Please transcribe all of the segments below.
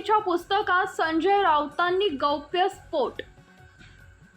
शिवसेनेच्या पुस्तकात संजय राऊतांनी गौप्य स्फोट.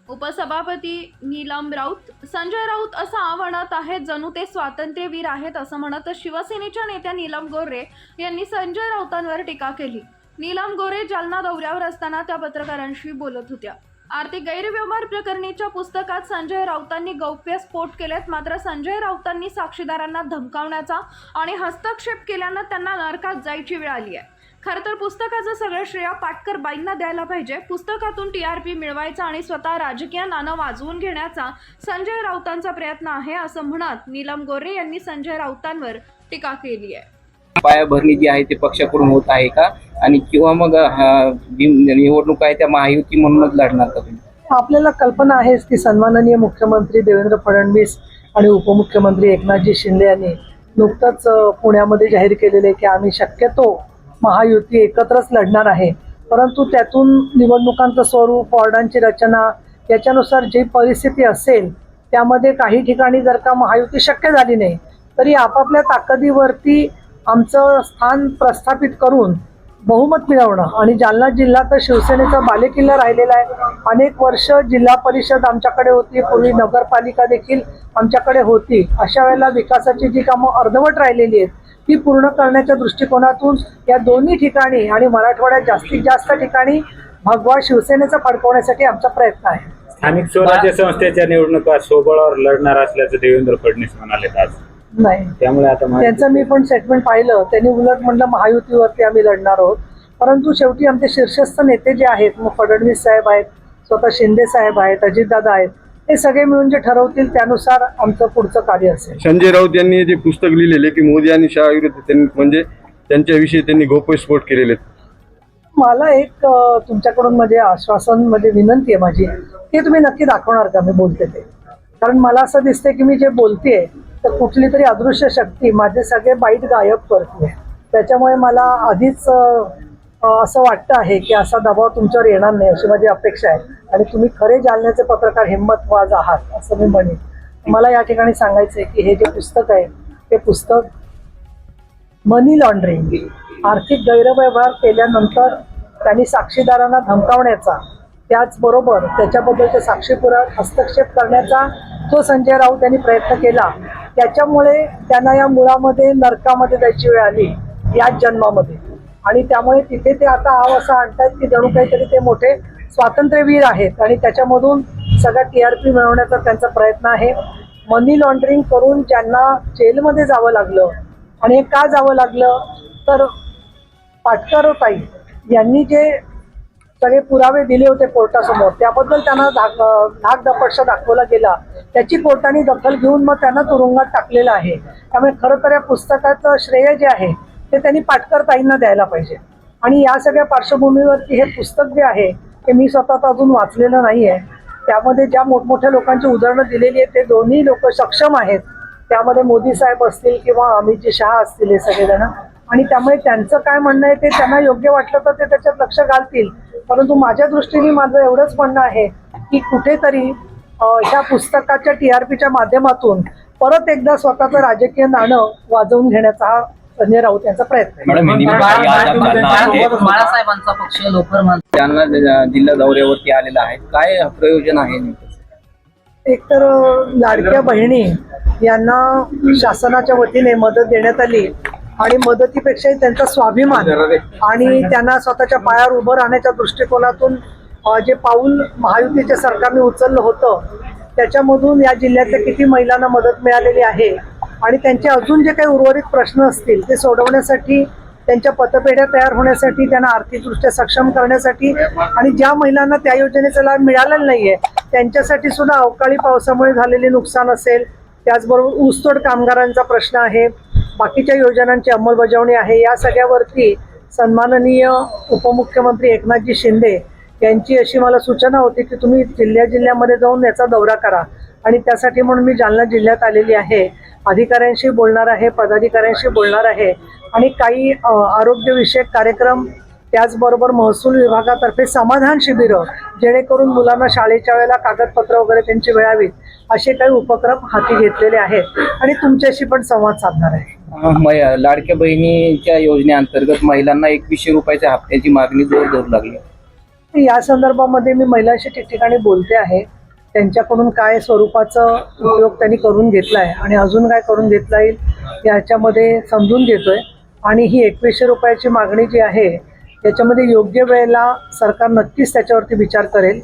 उपसभापती नीलम राऊत संजय राऊत असं म्हणत आहेत जणू ते स्वातंत्र्यवीर आहेत असं म्हणत शिवसेनेच्या नेत्या नीलम गोरे यांनी संजय राऊतांवर टीका केली. नीलम गोरे जालना दौऱ्यावर असताना त्या पत्रकारांशी बोलत होत्या. आर्थिक गैरव्यवहार प्रकरणीच्या पुस्तकात संजय राऊतांनी गौप्य स्फोट केलेत मात्र संजय राऊतांनी साक्षीदारांना धमकावण्याचा आणि हस्तक्षेप केल्यानं त्यांना नरकात जायची वेळ आली आहे. खरं तर पुस्तकाचं सगळं श्रेय पाटकर बाईंना द्यायला पाहिजे. पुस्तकातून टी आर पी मिळवायचा आणि स्वतः राजकीय नाणं वाजवून घेण्याचा संजय राऊतांचा प्रयत्न आहे असं म्हणत नीलम गोरे यांनी संजय राऊतांवर टीका केली आहे. पायाभरणी जी आहे ते पक्षाकडून होत आहे का? आणि किंवा मग हा, निवडणूक आहे त्या महायुती म्हणूनच लढणार का तुम्ही? आपल्याला कल्पना आहेच की सन्माननीय मुख्यमंत्री देवेंद्र फडणवीस आणि उपमुख्यमंत्री एकनाथजी शिंदे यांनी नुकतंच अ, पुण्यामध्ये जाहीर केलेले की आम्ही शक्यतो महायुती एकत्रच लढणार आहे. परंतु त्यातून निवडणुकांचं स्वरूप वॉर्डांची रचना याच्यानुसार जी परिस्थिती असेल त्यामध्ये काही ठिकाणी जर का महायुती शक्य झाली नाही तरी आपापल्या ताकदीवरती आमचं स्थान प्रस्थापित करून बहुमत मिळवणं. आणि जालना जिल्हा तर शिवसेनेचा बालेकिल्ला राहिलेला आहे. अनेक वर्ष जिल्हा परिषद आमच्याकडे होती. पूर्वी नगरपालिका देखील आमच्याकडे होती. अशा वेळेला विकासाची जी कामं अर्धवट राहिलेली आहेत ती पूर्ण करण्याच्या दृष्टिकोनातून या दोन्ही ठिकाणी आणि मराठवाड्यात जास्तीत जास्त ठिकाणी भगवा शिवसेनेचा फडकवण्यासाठी आमचा प्रयत्न आहे. स्थानिक स्वराज्य संस्थेच्या निवडणुका सोबळावर लढणार असल्याचं देवेंद्र फडणवीस म्हणाले आज. नाही. त्यामुळे आता त्यांचं मी पण स्टेटमेंट पाहिलं. त्यांनी उलट म्हणलं महायुतीवरती आम्ही लढणार आहोत. परंतु शेवटी आमचे शीर्षस्थ नेते जे आहेत मग फडणवीस साहेब आहेत स्वतः शिंदे साहेब आहेत अजितदादा आहेत हे सगळे मिळून जे ठरवतील त्यानुसार आमचं पुढचं कार्य असेल. संजय राऊत यांनी जे पुस्तक लिहिलेले की मोदी आणि शहा विरुद्ध त्यांनी म्हणजे त्यांच्याविषयी त्यांनी गौप्यस्फोट केलेले. मला एक तुमच्याकडून म्हणजे आश्वासन म्हणजे विनंती आहे माझी. ते तुम्ही नक्की दाखवणार का? मी बोलते ते. कारण मला असं दिसतंय की मी जे बोलतेय तर कुठली तरी अदृश्य शक्ती माझे सगळे बाईट गायब करते. त्याच्यामुळे मला आधीच असं वाटतं आहे की असा दबाव तुमच्यावर येणार नाही अशी माझी अपेक्षा आहे. आणि तुम्ही खरे जालन्याचे पत्रकार हिंमतवाज आहात असं मी म्हणेन. मला या ठिकाणी सांगायचं आहे की हे जे पुस्तक आहे ते पुस्तक मनी लॉन्ड्रिंग आर्थिक गैरव्यवहार केल्यानंतर त्यांनी साक्षीदारांना धमकावण्याचा त्याचबरोबर त्याच्याबद्दलचे साक्षीपुरा हस्तक्षेप करण्याचा जो संजय राऊत यांनी प्रयत्न केला. त्याच्यामुळे त्यांना या मुळामध्ये नरकामध्ये जायची वेळ आली याच जन्मामध्ये. आणि त्यामुळे तिथे ते आता आव असा आणतात की जणू काहीतरी ते मोठे स्वातंत्र्यवीर आहेत. आणि त्याच्यामधून सगळा टी आर पी मिळवण्याचा त्यांचा प्रयत्न आहे. मनी लॉन्ड्रिंग करून ज्यांना जेलमध्ये जावं लागलं आणि हे का जावं लागलं? तर पाटकर ताई यांनी जे सगळे पुरावे दिले होते कोर्टासमोर. त्याबद्दल त्यांना धाक धाकदपक्ष दाखवला गेला. त्याची कोर्टाने दखल घेऊन मग त्यांना तुरुंगात टाकलेलं आहे. त्यामुळे खरं तर या पुस्तकाचं श्रेय जे आहे ते त्यांनी पाटकर ताईंना द्यायला पाहिजे. आणि या सगळ्या पार्श्वभूमीवरती हे पुस्तक जे आहे ते मी स्वतः अजून वाचलेलं नाही आहे त्यामध्ये ज्या मोठमोठ्या लोकांची उदाहरणं दिलेली आहेत ते दोन्ही लोक सक्षम आहेत. त्यामध्ये मोदी साहेब असतील किंवा अमितजी शहा असतील हे सगळेजण. आणि त्यामुळे त्यांचं काय म्हणणं आहे ते त्यांना योग्य वाटलं तर ते त्याच्यात लक्ष घालतील. परंतु माझ्या दृष्टीने माझं एवढंच म्हणणं आहे की कुठेतरी ह्या पुस्तकाच्या टी आर पीच्या माध्यमातून परत एकदा स्वतःचं राजकीय नाणं वाजवून घेण्याचा हा संजय राऊत यांचा प्रयत्न. बाळासाहेबांचा पक्ष जि- जिल्हा दौऱ्यावरती आलेला आहे काय प्रयोजन आहे? एकतर लाडक्या बहिणी यांना शासनाच्या वतीने मदत देण्यात आली आणि मदतीपेक्षाही त्यांचा स्वाभिमान आणि त्यांना स्वतःच्या पायावर उभं राहण्याच्या दृष्टिकोनातून जे पाऊल महायुतीच्या सरकारने उचललं होतं त्याच्यामधून या जिल्ह्यातल्या किती महिलांना मदत मिळालेली आहे आणि त्यांचे अजून जे काही उर्वरित प्रश्न असतील ते सोडवण्यासाठी त्यांच्या पतपेढ्या तयार होण्यासाठी त्यांना आर्थिकदृष्ट्या सक्षम करण्यासाठी आणि ज्या महिलांना त्या योजनेचा लाभ मिळालेला नाहीये त्यांच्यासाठी सुद्धा अवकाळी पावसामुळे झालेले नुकसान असेल त्याचबरोबर ऊसतोड कामगारांचा प्रश्न आहे. बाकीच्या योजनांची अंमलबजावणी आहे. या सगळ्यावरती सन्माननीय उपमुख्यमंत्री एकनाथजी शिंदे यांची अशी मला सूचना होती की तुम्ही जिल्ह्या जिल्ह्यामध्ये जाऊन याचा दौरा करा. आणि त्यासाठी म्हणून मी जालना जिल्ह्यात आलेली आहे. अधिकाऱ्यांशी बोलणार आहे पदाधिकाऱ्यांशी बोलणार आहे. आणि काही आरोग्यविषयक कार्यक्रम त्याचबरोबर महसूल विभागातर्फे समाधान शिबिरं जेणेकरून मुलांना शाळेच्या वेळेला कागदपत्र वगैरे त्यांची मिळावीत असे काही उपक्रम हाती घेतलेले आहेत. आणि तुमच्याशी पण संवाद साधणार आहे. लाडक्या बहिणीच्या योजनेअंतर्गत महिलांना एकवीसशे रुपयाच्या हप्त्याची मागणी जोर धरू लागली. या संदर्भामध्ये मी महिलांशी ठिकठिकाणी बोलते आहे. त्यांच्याकडून काय स्वरूपाचं उपयोग त्यांनी करून घेतला आहे आणि अजून काय करून घेतला येईल याच्यामध्ये समजून घेतोय. आणि ही एकवीसशे रुपयाची मागणी जी आहे याच्यामध्ये योग्य वेळेला सरकार नक्कीच त्याच्यावरती विचार करेल.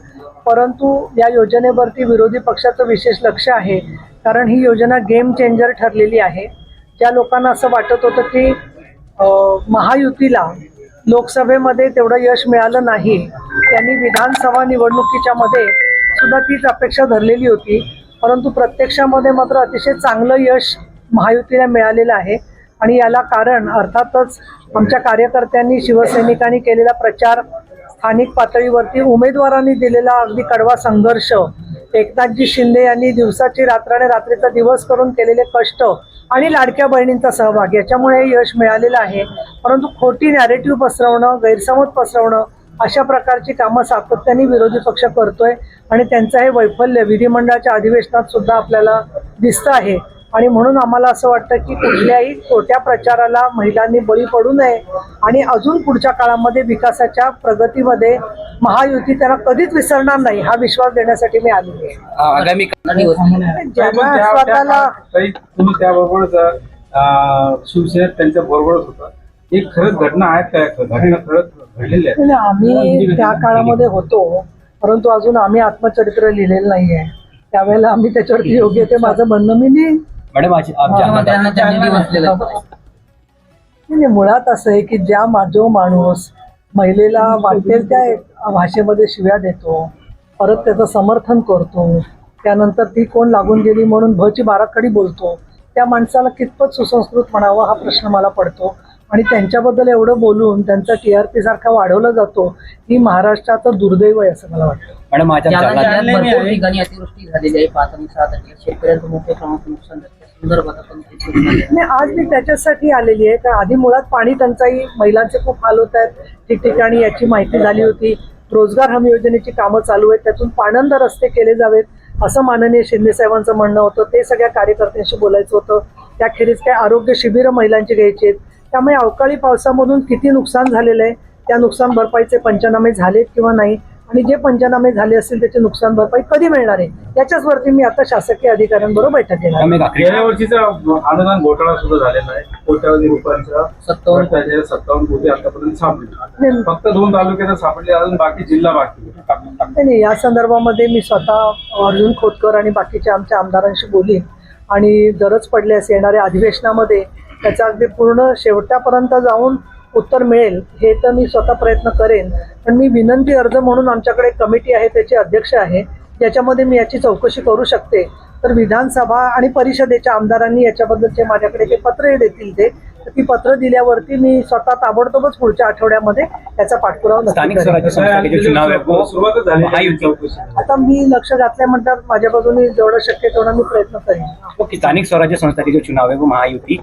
परंतु या योजनेवरती विरोधी पक्षाचं विशेष लक्ष आहे. कारण ही योजना गेम चेंजर ठरलेली आहे. ज्या लोकांना असं वाटत होतं की महायुतीला लोकसभेमध्ये तेवढं यश मिळालं नाही. त्यांनी विधानसभा निवडणुकीच्या मध्ये सुद्धा तीच अपेक्षा धरलेली होती. परंतु प्रत्यक्षामध्ये मात्र अतिशय चांगलं यश महायुतीला मिळालेलं आहे. आणि याला कारण अर्थातच आमच्या कार्यकर्त्यांनी शिवसैनिकांनी केलेला प्रचार स्थानिक पातळीवरती उमेदवारांनी दिलेला अगदी कडवा संघर्ष. एकनाथजी शिंदे यांनी दिवसाची रात्र आणि रात्रीचा दिवस करून केलेले कष्ट आणि लाडक्या बहिणींचा सहभाग याच्यामुळे हे यश मिळालेलं आहे. परंतु खोटी नॅरेटिव्ह पसरवणं गैरसमज पसरवणं अशा प्रकारची कामं सातत्याने विरोधी पक्ष करतोय आणि त्यांचं हे वैफल्य विधिमंडळाच्या अधिवेशनात सुद्धा आपल्याला दिसतं आहे. आणि म्हणून आम्हाला असं वाटतं की कुठल्याही खोट्या प्रचाराला महिलांनी बळी पडू नये आणि अजून पुढच्या काळामध्ये विकासाच्या प्रगतीमध्ये महायुती त्यांना कधीच विसरणार नाही हा विश्वास देण्यासाठी मी आलेली आहे आगामी. ज्यांना स्वतःला शिवसेनेत त्यांच्या बरोबरच होता. ही खरंच घटना आहेत काय खरंच नाही, आम्ही त्या काळामध्ये होतो परंतु अजून आम्ही आत्मचरित्र लिहिलेलं नाहीये. त्यावेळेला आम्ही त्याच्यावरती योग्य ते माझं म्हणणं मी लिहीन मॅडम आज मुख्यमंत्र्यांना त्यांनी आहे. मुळात असं आहे की ज्या मा जो माणूस महिलेला वाटेल त्या भाषेमध्ये शिव्या देतो परत त्याचं समर्थन करतो त्यानंतर ती कोण लागून गेली म्हणून भची बाराखडी बोलतो त्या माणसाला कितपत सुसंस्कृत म्हणावं हा प्रश्न मला पडतो. आणि त्यांच्याबद्दल एवढं बोलून त्यांचा टी आर पी सारखा वाढवला जातो ही महाराष्ट्राचं दुर्दैव आहे असं मला वाटतं. मॅडम आज जालना भरपूर ठिकाणी अतिवृष्टी झालेली आहे पाच आणि तारखेला शेतकऱ्यांचं मोठ्या प्रमाणात नुकसान झालं. नाही आज मी त्याच्यासाठी आलेली आहे. कारण आधी मुळात पाणी टंचाई महिलांचे खूप हाल होत आहेत. ठिकठिकाणी याची माहिती झाली होती. रोजगार हमी योजनेची कामं चालू आहेत. त्यातून पाणंद रस्ते केले जावेत असं माननीय शिंदे साहेबांचं म्हणणं होतं. ते सगळ्या कार्यकर्त्यांशी बोलायचं होतं. त्याखेरीज काय आरोग्य शिबिरं महिलांची घ्यायची आहेत. त्यामुळे अवकाळी पावसामधून किती नुकसान झालेलं आहे? त्या नुकसान भरपाईचे पंचनामे झालेत किंवा नाही? आणि जे पंचनामे झाले असतील त्याचे नुकसान भरपाई कधी मिळणार आहे? याच्याच वरती मी आता शासकीय अधिकाऱ्यांबरोबर बैठक घेणार गेल्या वर्षीचा अनुदान घोटाळा सुद्धा झालेला आहे. कोट्यावधी रुपयांचा सत्तावन्न सत्तावन्न कोटी आतापर्यंत सापडले. नाही, फक्त दोन तालुक्यात सापडले अजून बाकी जिल्हा बाकी आहे. नाही नाही या संदर्भामध्ये मी स्वतः अर्जुन खोतकर आणि बाकीच्या आमच्या आमदारांशी बोलीन. आणि गरज पडल्यास येणाऱ्या अधिवेशनामध्ये त्याचा अगदी पूर्ण शेवटापर्यंत जाऊन उत्तर मिळेल हे तर मी स्वतः प्रयत्न करेन. पण मी विनंती अर्ज म्हणून आमच्याकडे कमिटी आहे त्याचे अध्यक्ष आहे. ज्याच्यामध्ये मी याची चौकशी करू शकते. तर विधानसभा आणि परिषदेच्या आमदारांनी याच्याबद्दलचे माझ्याकडे जे पत्र देतील ते तर ती पत्र दिल्यावरती मी स्वतः ताबडतोबच पुढच्या आठवड्यामध्ये याचा पाठपुरावा आता मी लक्ष घातल्यानंतर माझ्या बाजूने जेवढं शक्य तेवढा मी प्रयत्न करेन. स्थानिक स्वराज्य संस्था के जो चुनाव है वो महायुति.